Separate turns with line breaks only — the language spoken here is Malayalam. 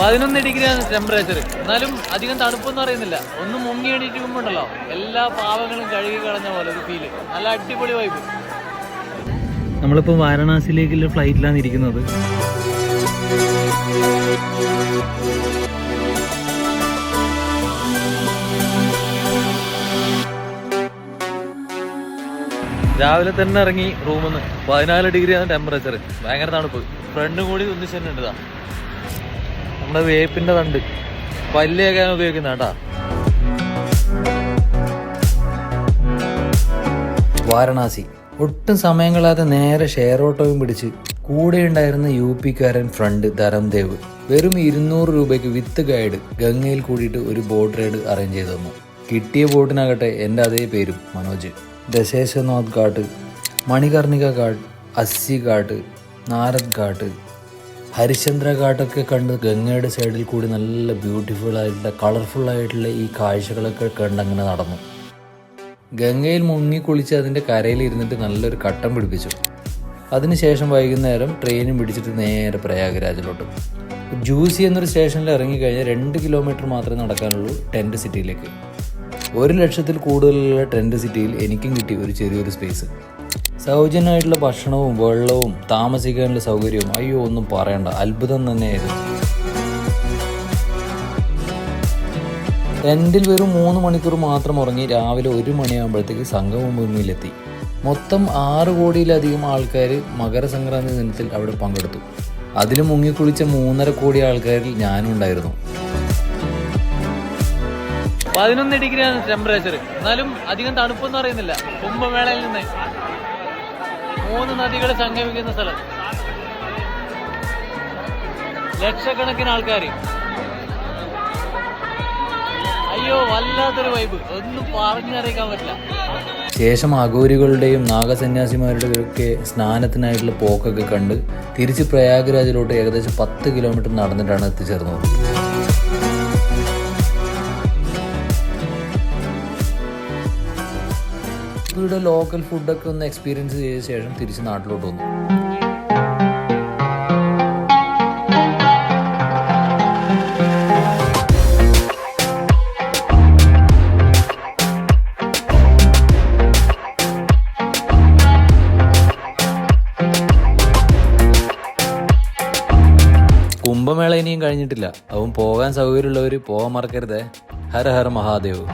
പതിനൊന്ന് ഡിഗ്രിയാണ് ടെമ്പറേച്ചർ എന്നാലും അധികം തണുപ്പൊന്നും അറിയുന്നില്ല. ഒന്ന് മുങ്ങി എണീറ്റുമ്പോണ്ടല്ലോ എല്ലാ പാവങ്ങളും കഴുകി കളഞ്ഞ പോലെ ഒരു ഫീൽ നല്ല അടിപൊളി വൈബ് നമ്മളിപ്പോൾ വാരണാസിയിലേക്കുള്ള ഫ്ലൈറ്റിലാണ് ഇരിക്കുന്നത്. രാവിലെ തന്നെ ഇറങ്ങി റൂമിൽ നിന്ന് പതിനാല് ഡിഗ്രിയാണ് ടെമ്പറേച്ചർ ഭയങ്കര തണുപ്പ്. ഫ്രണ്ടും കൂടി ഒന്നിച്ചുണ്ട് ഇതാ. നമ്മുടെ വേപ്പിന്റെ തണ്ട്. പല്ലിയൊക്കെ ഉപയോഗിക്കുന്ന കേട്ടാ. വാരണാസി. ഒട്ടും സമയം കളാതെ നേരെ ഷെയർ ഓട്ടോയും പിടിച്ച് കൂടെ ഉണ്ടായിരുന്ന യു പിക്കാരൻ ഫ്രണ്ട് ധരംദേവ് വെറും ഇരുന്നൂറ് രൂപയ്ക്ക് വിത്ത് ഗൈഡ് ഗംഗയിൽ കൂടിയിട്ട് ഒരു ബോട്ട് റൈഡ് അറേഞ്ച് ചെയ്തു തന്നു. കിട്ടിയ ബോട്ടിനാകട്ടെ എന്റെ അതേ പേരും മനോജ്. ദശേശ്വനാഥ് ഘാട്ട് മണികർണിക ഘാട്ട് അസ്സി ഘാട്ട് നാരദ് ഘാട്ട് ഹരിശ്ചന്ദ്ര ഘാട്ടൊക്കെ കണ്ട് ഗംഗയുടെ സൈഡിൽ കൂടി നല്ല ബ്യൂട്ടിഫുൾ ആയിട്ടുള്ള കളർഫുൾ ആയിട്ടുള്ള ഈ കാഴ്ചകളൊക്കെ കണ്ട് അങ്ങനെ നടന്നു. ഗംഗയിൽ മുങ്ങി കുളിച്ച് അതിന്റെ കരയിൽ ഇരുന്നിട്ട് നല്ലൊരു കട്ടം പിടിപ്പിച്ചു. അതിനുശേഷം വൈകുന്നേരം ട്രെയിനും പിടിച്ചിട്ട് നേരെ പ്രയാഗരാജിലോട്ട്. ജൂസി എന്നൊരു സ്റ്റേഷനിൽ ഇറങ്ങിക്കഴിഞ്ഞാൽ രണ്ട് കിലോമീറ്റർ മാത്രമേ നടക്കാനുള്ളൂ ടെന്റ് സിറ്റിയിലേക്ക്. ഒരു ലക്ഷത്തിൽ കൂടുതലുള്ള ടെന്റ് സിറ്റിയിൽ എനിക്കും കിട്ടി ഒരു ചെറിയൊരു സ്പേസ് സൗജന്യമായിട്ടുള്ള ഭക്ഷണവും വെള്ളവും താമസിക്കാനുള്ള സൗകര്യവും അയ്യോ ഒന്നും പറയണ്ട. അത്ഭുതം തന്നെയായിരുന്നു. രണ്ടിൽ വെറും മൂന്ന് മണിക്കൂർ മാത്രം ഉറങ്ങി രാവിലെ ഒരു മണിയാകുമ്പോഴത്തേക്ക് സംഗമം ഭൂമിയിലെത്തി. മൊത്തം ആറ് കോടിയിലധികം ആൾക്കാർ മകരസംക്രാന്തി ദിനത്തിൽ അവിടെ പങ്കെടുത്തു. അതിൽ മുങ്ങിക്കുളിച്ച മൂന്നര കോടി ആൾക്കാരിൽ ഞാനും ഉണ്ടായിരുന്നു. പതിനൊന്ന് ഡിഗ്രിയാണ് ടെമ്പറേച്ചർ എന്നാലും അധികം തണുപ്പൊന്നും അറിയുന്നില്ല. കുംഭമേളയിൽ നിന്ന്. മൂന്ന് നദികൾ സംഗമിക്കുന്ന സ്ഥലം. ലക്ഷക്കണക്കിന് ആൾക്കാർ അയ്യോ വല്ലാത്തൊരു വൈബ് ഒന്നും പറഞ്ഞറിയിക്കാൻ പറ്റില്ല. ശേഷം അഘോരികളുടെയും നാഗസന്യാസിമാരുടെയും ഒക്കെ സ്നാനത്തിനായിട്ടുള്ള പോക്കൊക്കെ കണ്ട് തിരിച്ച് പ്രയാഗ്രാജിലോട്ട് ഏകദേശം പത്ത് കിലോമീറ്റർ നടന്നിട്ടാണ് എത്തിച്ചേർന്നത്. ഇവിടെ ലോക്കൽ ഫുഡൊക്കെ ഒന്ന് എക്സ്പീരിയൻസ് ചെയ്ത ശേഷം തിരിച്ച് നാട്ടിലോട്ട് വന്നു. കുംഭമേള ഇനിയും കഴിഞ്ഞിട്ടില്ല. അവൻ പോകാൻ സൗകര്യമുള്ളവർ പോകാൻ മറക്കരുത്. ഹര ഹര മഹാദേവ്.